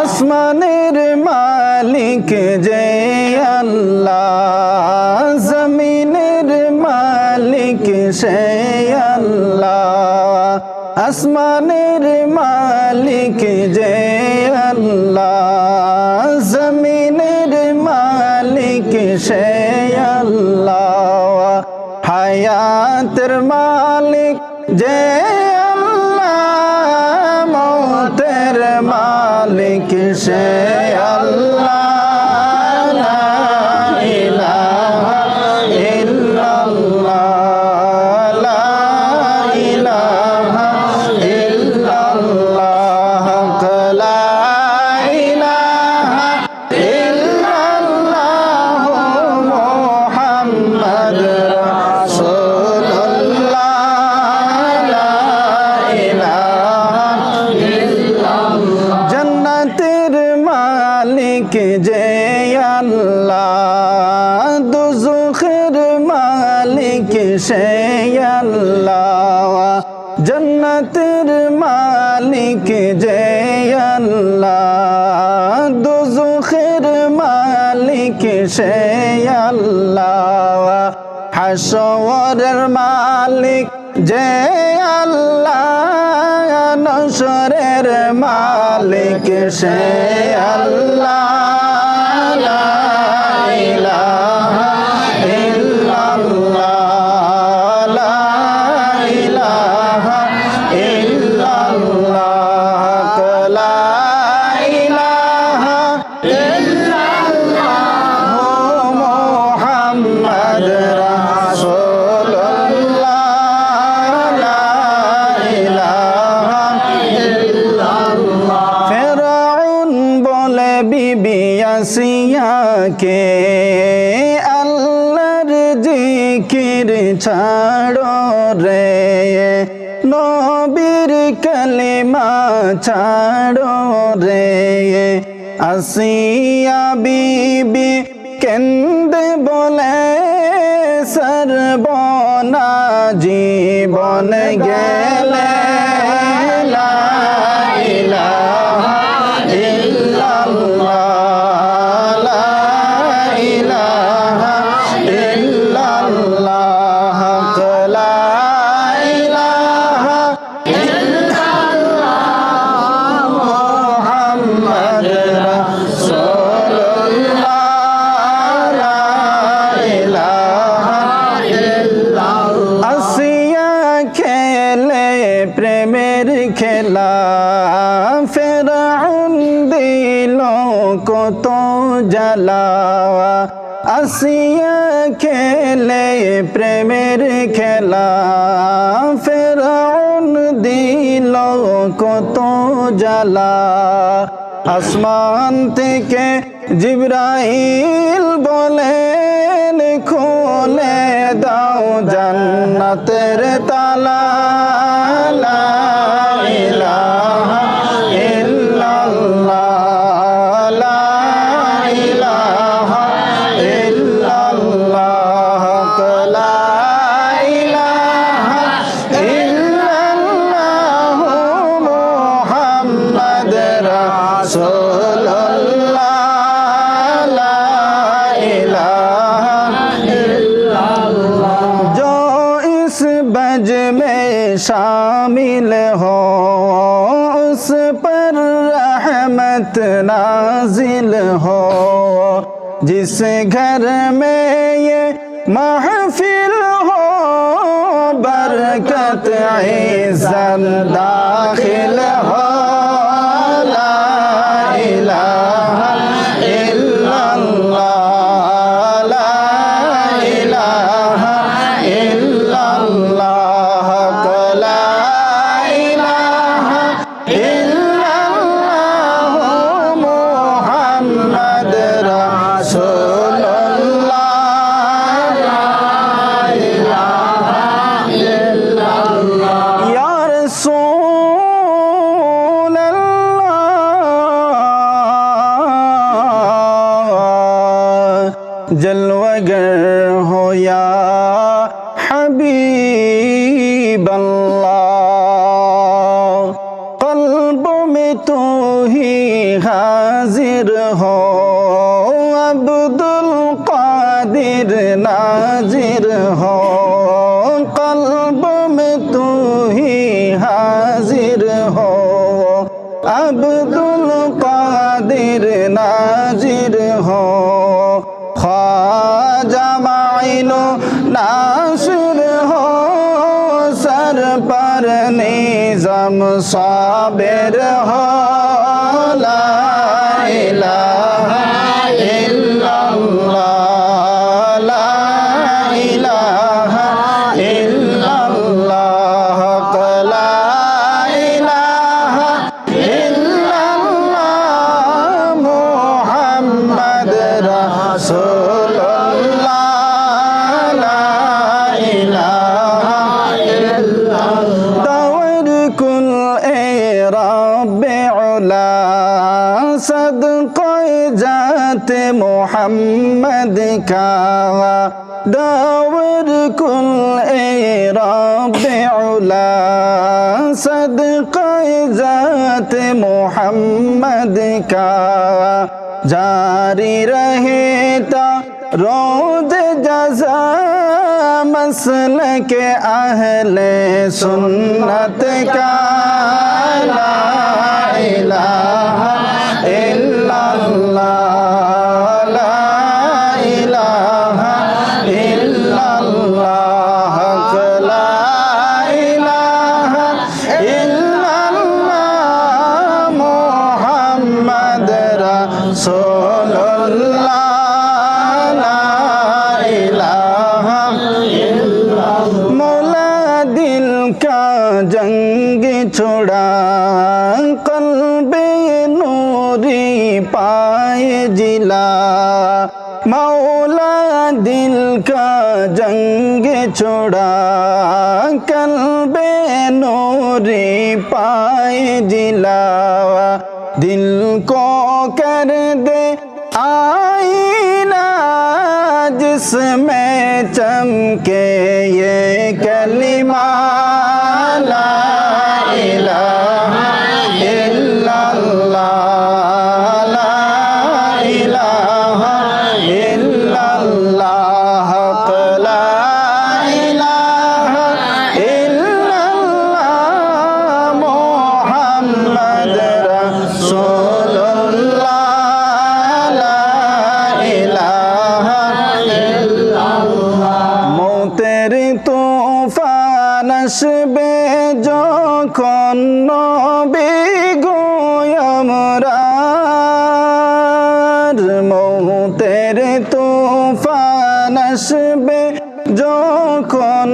আসমানের মালিক যে আল্লাহ, জমিনের মালিক সে আল্লাহ, আসমানের মালিক যে আল্লাহ, জমিনের মালিক সে আল্লাহ, হায়াতের মালিক যে মালিক সে জন্নতের মালিক যে আল্লাহ দুজুখের মালিক সে আল্লাহ। হাসরের মালিক যে আল্লাহ, নসরের মালিক সে আল্লাহ। আসিয়াকে আল্লাহর জিকির ছাড়ো রে। নবীর কালিমা ছাড়ো রে। আসিয়া বিবি কেন্দে বলে সর্বনা জীবন গেলে দিল কত জ্বালা। আসমান থেকে জিব্রাইল বলেন খোলে দাও জান্নাতের তালা। اس پر رحمت نازل ہو جس گھر میں یہ محفل ہو برکت عزت داخل ہو জলওয়গর হোয়া হাবিবাল্লাহ কলব মে তো হি হাজির হো আব্দুল কাদির নাজির হো কলব মে তো হি হাজির হো আব্দুল निज़म साबिर हो محمد کا داور کل اے رب علا صدقہ ذات محمد کا جاری رہتا روز جزا مسل کے اہل سنت کا لا الہ जंग छोड़ा कल्बे नूरी पाए जिला मौला दिल का जंग छोड़ा कल्बे नूरी पाए जिला। दिल को कर दे आईना जिसमें चमके ये कलिमा যখন নবী গোয়মরার মৌতের তুফান আসবে যখন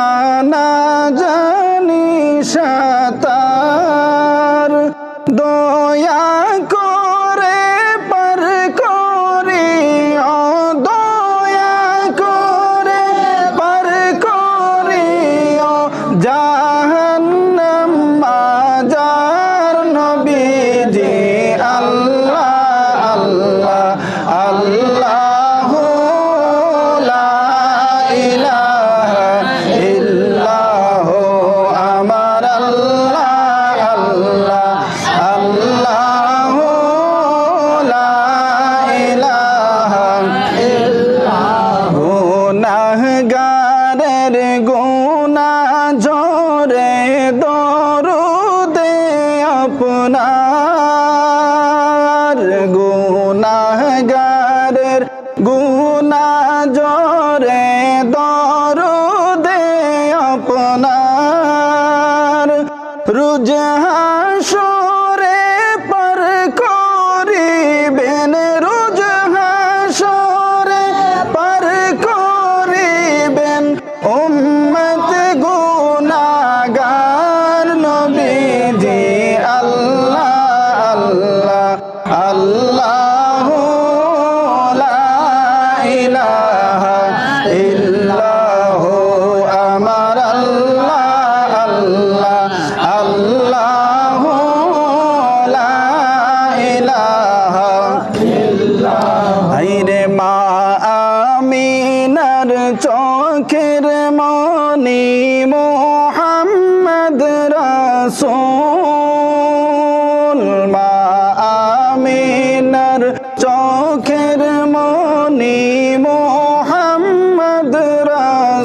জানি সাতার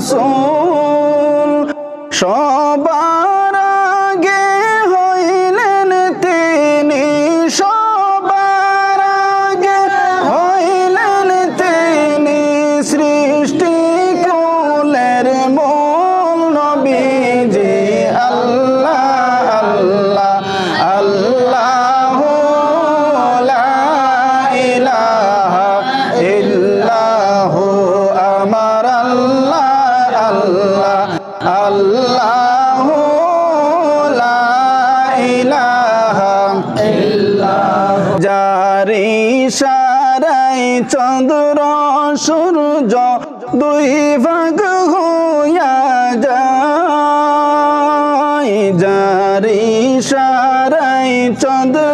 So. ইশারায় চন্দ্র সূর্য দুই ভাগ হইয়া যায়। যার ইশারায় চন্দ্র